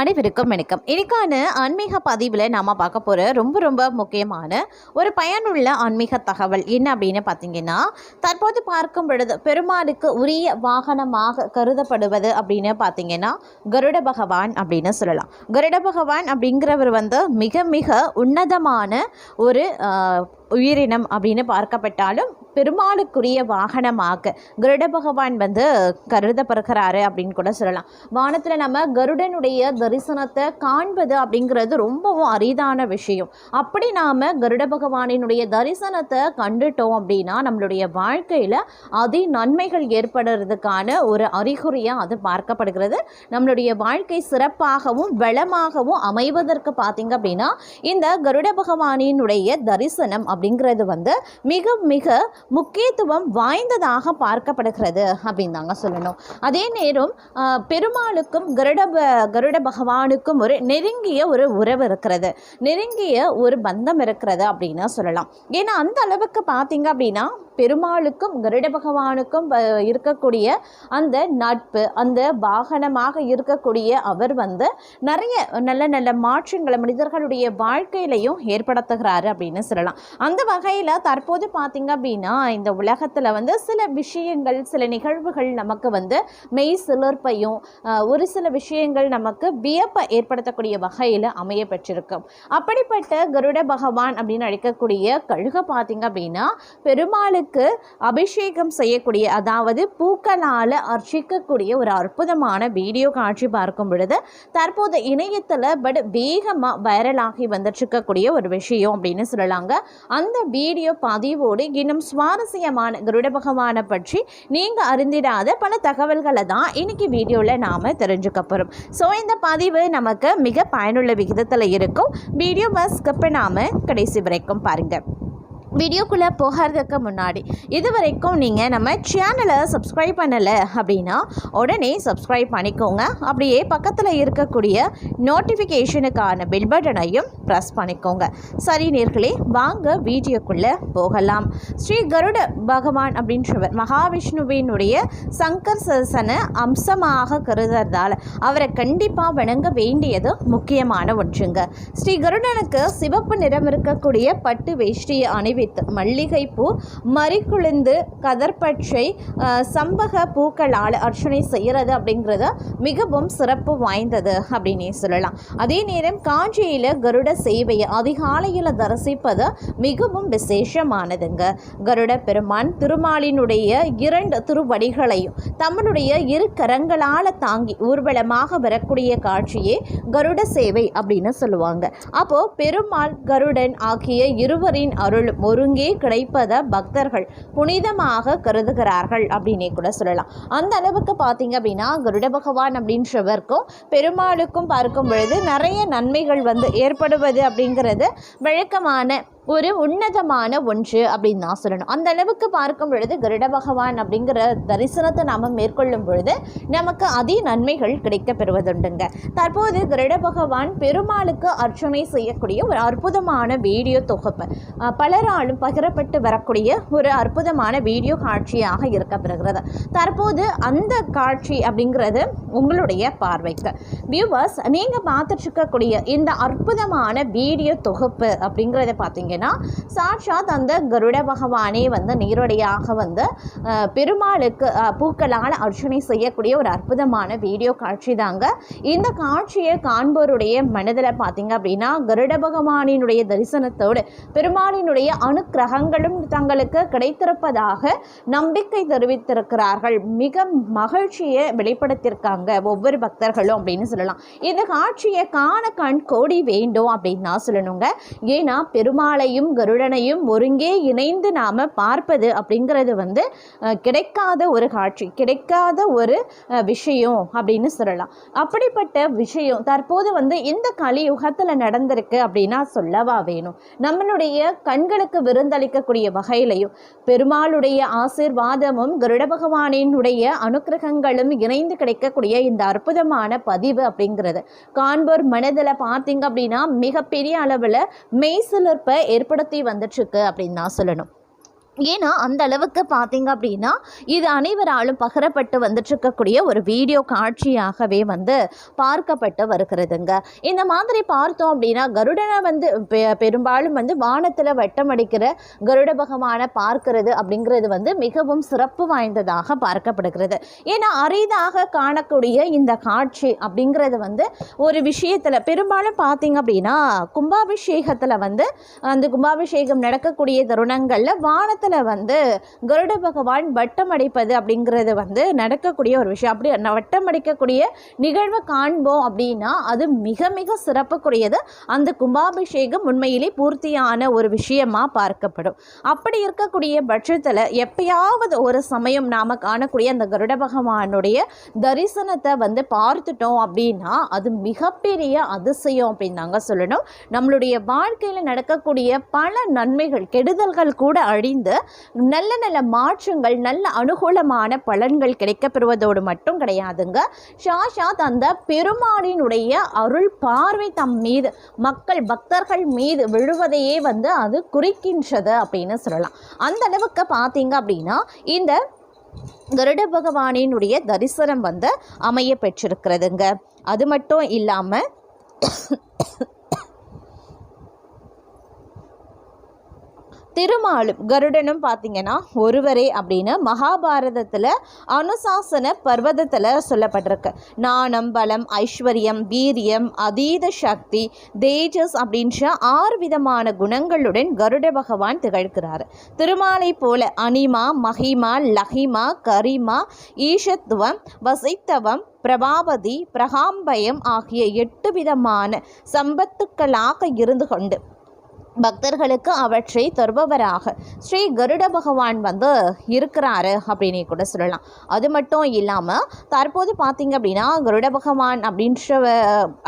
அனைவருக்கும் வணக்கம். இன்னைக்கான ஆன்மீக பதிவில் நாம் பார்க்க போகிற ரொம்ப ரொம்ப முக்கியமான ஒரு பயனுள்ள ஆன்மீக தகவல் என்ன அப்படின்னு பார்த்தீங்கன்னா தற்போது பார்க்கும் பொழுது பெருமாளுக்கு உரிய வாகனமாக கருதப்படுவது அப்படின்னு பார்த்தீங்கன்னா கருட பகவான் அப்படின்னு சொல்லலாம். கருட பகவான் அப்படிங்கிறவர் வந்து மிக மிக உன்னதமான ஒரு உயிரினம் அப்படின்னு பார்க்கப்பட்டாலும் பெருமாளுக்குரிய வாகனமாக கருட பகவான் வந்து கருதப்படுகிறாரு அப்படின்னு கூட சொல்லலாம். வானத்தில் நம்ம கருடனுடைய தரிசனத்தை காண்பது அப்படிங்கிறது ரொம்பவும் அரிதான விஷயம். அப்படி நாம் கருட பகவானினுடைய தரிசனத்தை கண்டுட்டோம் அப்படின்னா நம்மளுடைய வாழ்க்கையில் அதி நன்மைகள் ஏற்படுறதுக்கான ஒரு அறிகுறியாக அது பார்க்கப்படுகிறது. நம்மளுடைய வாழ்க்கை சிறப்பாகவும் வளமாகவும் அமைவதற்கு பார்த்தீங்க அப்படின்னா இந்த கருட பகவானினுடைய தரிசனம் அப்படிங்கிறது வந்து மிக மிக முக்கியத்துவம் வாய்ந்ததாக பார்க்கப்படுகிறது அப்படின்னு தாங்க சொல்லணும். அதே நேரம் பெருமாளுக்கும் கருட கருட பகவானுக்கும் ஒரு நெருங்கிய ஒரு உறவு இருக்கிறது. நெருங்கிய ஒரு பந்தம் இருக்கிறது அப்படின்னு சொல்லலாம். ஏன்னா அந்த அளவுக்கு பார்த்தீங்க அப்படின்னா பெருமாளுக்கும் கருட பகவானுக்கும் இருக்கக்கூடிய அந்த நட்பு அந்த வாகனமாக இருக்கக்கூடிய அவர் வந்து நிறைய நல்ல நல்ல மாற்றங்களை மனிதர்களுடைய வாழ்க்கையிலையும் ஏற்படுத்துகிறாரு அப்படின்னு சொல்லலாம். அந்த வகையில் தற்போது பார்த்தீங்க அப்படின்னா இந்த உலகத்தில் வந்து சில விஷயங்கள் சில நிகழ்வுகள் நமக்கு வந்து மெய் சிலர்ப்பையும் ஒரு சில விஷயங்கள் நமக்கு வியப்பை ஏற்படுத்தக்கூடிய வகையில் அமைய பெற்றிருக்கும். அப்படிப்பட்ட கருட பகவான் அப்படின்னு அழைக்கக்கூடிய கழுக பார்த்தீங்க அப்படின்னா பெருமாளுக்கு அபிஷேகம் செய்யக்கூடிய அதாவது பூக்களால் அர்ச்சிக்கக்கூடிய ஒரு அற்புதமான வீடியோ காட்சி பார்க்கும் பொழுது தற்போது இணையத்தில் பட் வேகமாக வைரலாகி வந்துட்டுருக்கக்கூடிய ஒரு விஷயம் அப்படின்னு சொல்லலாங்க. அந்த வீடியோ பதிவோடு இன்னும் சுவாரஸ்யமான கருட பகவானை பற்றி நீங்கள் அறிந்திடாத பல தகவல்களை தான் இன்னைக்கு வீடியோவில் நாம் தெரிஞ்சுக்க போகிறோம் ஸோ இந்த பதிவு நமக்கு மிக பயனுள்ள விகிதத்தில் இருக்கும். வீடியோ பஸ் கப்பை நாம் கடைசி வரைக்கும் பாருங்கள் வீடியோக்குள்ளே போகிறதுக்கு முன்னாடி இது வரைக்கும் நீங்கள் நம்ம சேனலை சப்ஸ்கிரைப் பண்ணலை அப்படின்னா உடனே சப்ஸ்கிரைப் பண்ணிக்கோங்க. அப்படியே பக்கத்தில் இருக்கக்கூடிய நோட்டிஃபிகேஷனுக்கான பெல் பட்டனையும் ப்ரெஸ் பண்ணிக்கோங்க. சரி நேர்களே வாங்க வீடியோக்குள்ளே போகலாம். ஸ்ரீ கருட பகவான் அப்படின்றவர் மகாவிஷ்ணுவினுடைய சங்கர் சசன அம்சமாக கருதுறதால அவரை கண்டிப்பாக வணங்க வேண்டியது முக்கியமான ஒன்றுங்க. ஸ்ரீ கருடனுக்கு சிவப்பு நிறம் இருக்கக்கூடிய பட்டு வேஷ்டியை அணிவித்து மல்லிகைப்பூ மறிக்குழுந்து கதர்பச்சை அஹ், சம்பக பூக்களால் அர்ச்சனை செய்கிறது அப்படிங்கிறது மிகவும் சிறப்பு வாய்ந்தது அப்படின்னே சொல்லலாம். அதே நேரம் காஞ்சியில் கருட சேவையை அதிகாலையில் தரிசிப்பது மிகவும் விசேஷமானதுங்க. கருட பெருமான் திருமாலினுடைய இரண்டு திருவடிகளையும் தம்முடைய இரு கரங்களால் தாங்கி ஊர்வலமாக வரக்கூடிய காட்சியே கருட சேவை அப்படின்னு சொல்லுவாங்க. அப்போ பெருமாள் கருடன் ஆகிய இருவரின் அருளும் ஒருங்கே கிடைப்பதை பக்தர்கள் புனிதமாக கருதுகிறார்கள் அப்படின்னே கூட சொல்லலாம். அந்த அளவுக்கு பார்த்தீங்க அப்படின்னா கருட பகவான் அப்படின்றவருக்கும் பெருமாளுக்கும் பார்க்கும் பொழுது நிறைய நன்மைகள் வந்து ஏற்படுவது அப்படிங்கிறது வழக்கமான ஒரு உன்னதமான ஒன்று அப்படின்னு தான் சொல்லணும். அந்த அளவுக்கு பார்க்கும் பொழுது கருட பகவான் அப்படிங்கிற தரிசனத்தை நாம் மேற்கொள்ளும் பொழுது நமக்கு அதி நன்மைகள் கிடைக்க பெறுவதுண்டுங்க தற்போது கருட பகவான் பெருமாளுக்கு அர்ச்சனை செய்யக்கூடிய ஒரு அற்புதமான வீடியோ தொகுப்பு. பலராலும் பகிரப்பட்டு வரக்கூடிய ஒரு அற்புதமான வீடியோ காட்சியாக இருக்கப்படுகிறது தற்போது அந்த காட்சி அப்படிங்கிறது உங்களுடைய பார்வைக்கு. வியூவர்ஸ் நீங்கள் பார்த்துட்டு இருக்கக்கூடிய இந்த அற்புதமான வீடியோ தொகுப்பு அப்படிங்கிறத பார்த்தீங்க பார்த்தீங்கன்னா சாட்சாத் அந்த கருட பகவானே வந்து நேரடியாக வந்து பெருமாளுக்கு பூக்களால் அர்ச்சனை செய்யக்கூடிய ஒரு அற்புதமான வீடியோ காட்சி தாங்க. இந்த காட்சியை காண்போருடைய மனதில் பார்த்தீங்க அப்படின்னா கருட பகவானினுடைய தரிசனத்தோடு பெருமாளினுடைய அனுக்கிரகங்களும் தங்களுக்கு கிடைத்திருப்பதாக நம்பிக்கை தெரிவித்திருக்கிறார்கள். மிக மகிழ்ச்சியை வெளிப்படுத்தியிருக்காங்க ஒவ்வொரு பக்தர்களும் அப்படின்னு சொல்லலாம். இந்த காட்சியை காண கண் கோடி வேண்டும் அப்படின்னு நான் சொல்லணுங்க. ஏன்னா பெருமாளையும் கருடனையும் ஒருங்கே இணைந்து நாம் பார்ப்பது அப்படிங்கிறது வந்து கிடைக்காத ஒரு காட்சி கிடைக்காத ஒரு விஷயம் அப்படின்னு சொல்லலாம். அப்படிப்பட்ட விஷயம் தற்போது வந்து இந்த கலியுகத்தில் நடந்திருக்கு அப்படின்னா சொல்லவா வேணும்? நம்மளுடைய கண்களுக்கு விருந்தளிக்கக்கூடிய வகையிலையும் பெருமாளுடைய ஆசீர்வாதமும் கருட பகவானினுடைய அனுக்கிரகங்களும் இணைந்து கிடைக்கக்கூடிய இந்த அற்புதமான பதிவு அப்படிங்கிறது. காண்போர் மனதில் பார்த்தீங்க அப்படின்னா மிகப்பெரிய அளவில் மெய்சிலிர்ப்பை ஏற்படுத்தி வந்துட்டுருக்கு அப்படின்னு தான் சொல்லணும். ஏன்னா அந்த அளவுக்கு பார்த்தீங்க அப்படின்னா இது அனைவராலும் பகரப்பட்டு வந்துட்டுருக்கக்கூடிய ஒரு வீடியோ காட்சியாகவே வந்து பார்க்கப்பட்டு வருகிறதுங்க. இந்த மாதிரி பார்த்தோம் அப்படின்னா கருடனை வந்து பெ- பெரும்பாலும் வந்து வானத்தில் வட்டமடிக்கிற கருட பகவானை பார்க்கிறது அப்படிங்கிறது வந்து மிகவும் சிறப்பு வாய்ந்ததாக பார்க்கப்படுகிறது. ஏன்னா அரிதாக காணக்கூடிய இந்த காட்சி அப்படிங்கிறது வந்து ஒரு விஷயத்தில் பெரும்பாலும் பார்த்தீங்க அப்படின்னா கும்பாபிஷேகத்தில் வந்து அந்த கும்பாபிஷேகம் நடக்கக்கூடிய தருணங்களில் வானத்தில் வந்து கருட பகவான் வட்டம் அடிப்பது அப்படிங்கிறது வந்து நடக்கக்கூடிய ஒரு விஷயம். அப்படி வட்டம் அடிக்கக்கூடிய நிகழ்வை காண்போம் அப்படின்னா அது மிக மிக சிறப்புக்குரியது. அந்த கும்பாபிஷேகம் உண்மையிலே பூர்த்தியான ஒரு விஷயமாக பார்க்கப்படும். அப்படி இருக்கக்கூடிய பட்சத்தில் எப்பயாவது ஒரு சமயம் நாம் காணக்கூடிய அந்த கருட பகவானுடைய தரிசனத்தை வந்து பார்த்துட்டோம் அப்படின்னா அது மிகப்பெரிய அதிசயம் அப்படின்னு தாங்க சொல்லணும். நம்மளுடைய வாழ்க்கையில் நடக்கக்கூடிய பல நன்மைகள் கெடுதல்கள் கூட அழிந்து நல்ல நல்ல மாற்றங்கள் நல்ல அனுகூலமான பலன்கள் கிடைக்கப்பெறுவதோடு மட்டும் கிடையாதுங்க. ஷாஷாத் அந்த பெருமாளினுடைய அருள் பார்வை தம் மீது மக்கள் பக்தர்கள் மீது விழுவதையே வந்து அது குறிக்கின்றது அப்படின்னு சொல்லலாம். அந்த அளவுக்கு பார்த்தீங்க அப்படின்னா இந்த கருட பகவானினுடைய தரிசனம் வந்து அமைய பெற்றிருக்கிறதுங்க. அது மட்டும் இல்லாமல் திருமாலும் கருடனும் பார்த்தீங்கன்னா ஒருவரே அப்படின்னு மகாபாரதத்தில் அனுசாசன பர்வதத்தில் சொல்லப்பட்டிருக்கு. நாணம் பலம் ஐஸ்வர்யம் வீரியம் அதீத சக்தி தேஜஸ் அப்படின்ற ஆறு விதமான குணங்களுடன் கருட பகவான் திகழ்கிறார். திருமாலை போல அனிமா மகிமா லஹிமா கரிமா ஈஷத்துவம் வசித்தவம் பிரபாவதி பிரகாம்பயம் ஆகிய எட்டு விதமான சம்பத்துக்களாக இருந்து கொண்டு பக்தர்களுக்கு அவற்றை தருபவராக. ஸ்ரீ கருட பகவான் வந்து இருக்கிறாரு அப்படின்னு கூட சொல்லலாம். அது மட்டும் இல்லாமல் தற்போது பார்த்திங்க அப்படின்னா கருட பகவான் அப்படின்றவ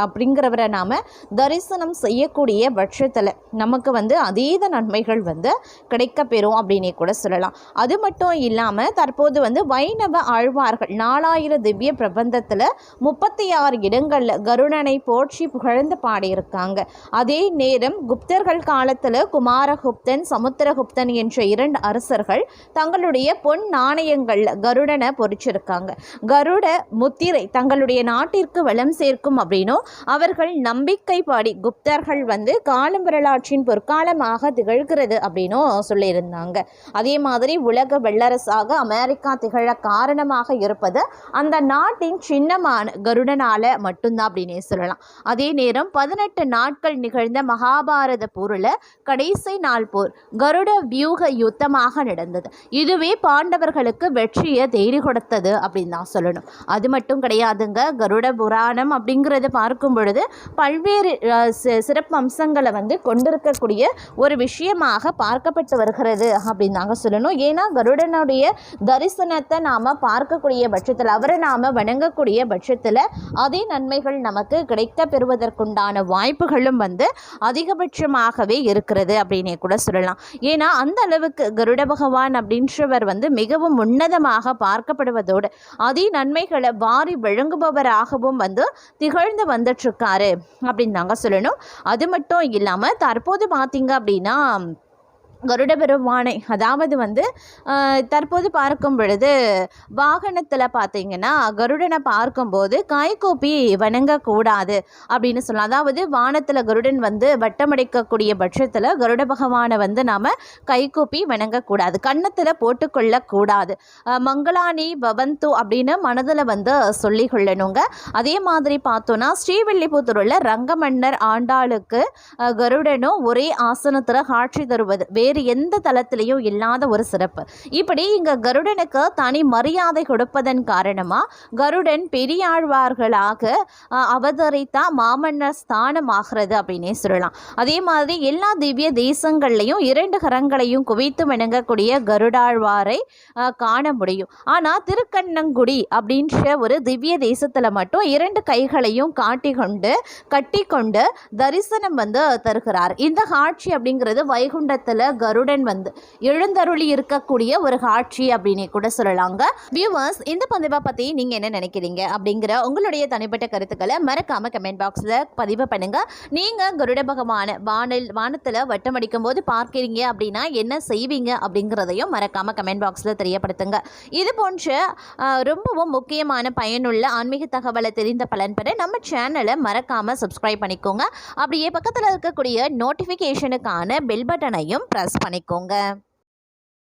அப்படிங்கிறவரை நாம் தரிசனம் செய்யக்கூடிய பட்சத்தில் நமக்கு வந்து அதீத நன்மைகள் வந்து கிடைக்கப்பெறும் அப்படின்னே கூட சொல்லலாம். அது மட்டும் இல்லாமல் தற்போது வந்து வைணவ ஆழ்வார்கள் நாலாயிரம் திவ்ய பிரபந்தத்தில் முப்பத்தி ஆறு இடங்களில் கருடனை போற்றி புகழ்ந்து பாடியிருக்காங்க. அதே நேரம் குப்தர்கள் காலத்தில் குமாரகுப்தன் சமுத்திரகுப்தன் என்ற இரண்டு அரசர்கள் தங்களுடைய பொன் நாணயங்கள் கருடனை பொறிச்சிருக்காங்க. கருட முத்திரை தங்களுடைய நாட்டிற்கு வளம் சேர்க்கும் அப்படின்னும் அவர்கள் நம்பிக்கைப்படி குப்தர்கள் வந்து காலம் வரலாற்றின் பொற்காலமாக திகழ்கிறது அப்படின்னும் சொல்லியிருந்தாங்க. அதே மாதிரி உலக வல்லரசாக அமெரிக்கா திகழ காரணமாக இருப்பது அந்த நாட்டின் சின்னமான கருடனால மட்டும்தான் அப்படின்னே சொல்லலாம். அதே நேரம் பதினெட்டு நாட்கள் நிகழ்ந்த மகாபாரத போரில் கடைசி நாள் போர் கருட வியூக யுத்தமாக நடந்தது. இதுவே பாண்டவர்களுக்கு வெற்றியை தேடி கொடுத்தது அப்படின்னு தான் சொல்லணும். அது மட்டும் கிடையாதுங்க கருட புராணம் அப்படிங்கிறத பார்க்கும் பொழுது பல்வேறு சிறப்பு அம்சங்களை வந்து கொண்டிருக்கக்கூடிய ஒரு விஷயமாக பார்க்கப்பட்டு வருகிறது அப்படின்னு தாங்க சொல்லணும். ஏன்னா கருடனுடைய தரிசனத்தை நாம் பார்க்கக்கூடிய பட்சத்தில் அவரை நாம் வணங்கக்கூடிய பட்சத்தில் அதே நன்மைகள் நமக்கு கிடைக்க பெறுவதற்குண்டான வாய்ப்புகளும் வந்து அதிகபட்சமாகவே இருக்கிறது அப்படின்னே கூட சொல்லலாம். ஏன்னா அந்த அளவுக்கு கருட பகவான் அப்படின்றவர் வந்து மிகவும் உன்னதமாக பார்க்கப்படுவதோடு அதே நன்மைகளை வாரி வழங்குபவராகவும் வந்து திகழ்ந்து வந்துட்டுருக்காரு அப்படின்னு தாங்க சொல்லணும். அது மட்டும் இல்லாமல் தற்போது பார்த்தீங்க அப்படின்னா கருட பெருமானை அதாவது வந்து தற்போது பார்க்கும் பொழுது வாகனத்தில் பார்த்தீங்கன்னா கருடனை பார்க்கும்போது கைகூப்பி வணங்கக்கூடாது அப்படின்னு சொல்லலாம். அதாவது வானத்தில் கருடன் வந்து வட்டமடைக்கக்கூடிய பட்சத்தில் கருட பகவானை வந்து நாம் கைகோப்பி வணங்கக்கூடாது. கன்னத்தில் போட்டுக்கொள்ளக்கூடாது. மங்களாணி மங்களானி பவந்து அப்படின்னு மனதில் வந்து சொல்லி கொள்ளணுங்க. அதே மாதிரி பார்த்தோன்னா ஸ்ரீவில்லிபுத்தூரில் ரங்கமன்னர் ஆண்டாளுக்கு கருடனும் ஒரே ஆசனத்தில் காட்சி தருவது. வேறு எந்த தளத்திலையும் இல்லாத ஒரு சிறப்பு. இப்படி இங்கே கருடனுக்கு தனி மரியாதை கொடுப்பதன் காரணமாக கருடன் பெரியாழ்வார்களாக அவதரித்தா மாமன்னர் ஸ்தானம் ஆகிறது அப்படின்னே சொல்லலாம். அதே மாதிரி எல்லா திவ்ய தேசங்கள்லையும் இரண்டு கரங்களையும் குவித்து வணங்கக்கூடிய கருடாழ்வாரை காண முடியும். ஆனால் திருக்கண்ணங்குடி அப்படின்ற ஒரு திவ்ய தேசத்தில் மட்டும் இரண்டு கைகளையும் காட்டிக்கொண்டு கட்டிக்கொண்டு தரிசனம் வந்து தருகிறார். இந்த காட்சி அப்படிங்கிறது வைகுண்டத்தில் கருடன் வந்து எழுந்தருளி இருக்கக்கூடிய ஒரு காட்சி அப்படின்னு கூட சொல்லலாங்க. வியூவர்ஸ் இந்த பதிவை பற்றி நீங்கள் என்ன நினைக்கிறீங்க அப்படிங்கிற உங்களுடைய தனிப்பட்ட கருத்துக்களை மறக்காம கமெண்ட் பாக்ஸில் பதிவு பண்ணுங்க. நீங்கள் கருட பகவான வானில் வானத்தில் வட்டமடிக்கும் போது பார்க்கிறீங்க அப்படின்னா என்ன செய்வீங்க அப்படிங்கிறதையும் மறக்காம கமெண்ட் பாக்ஸில் தெரியப்படுத்துங்க. இது போன்ற ரொம்பவும் முக்கியமான பயனுள்ள ஆன்மீக தகவலை தெரிந்த பலன் பெற நம்ம சேனலை மறக்காம சப்ஸ்கிரைப் பண்ணிக்கோங்க. அப்படியே பக்கத்தில் இருக்கக்கூடிய நோட்டிஃபிகேஷனுக்கான பெல் பட்டனையும் ப்ரெஸ் பண்ணிக்கோங்க.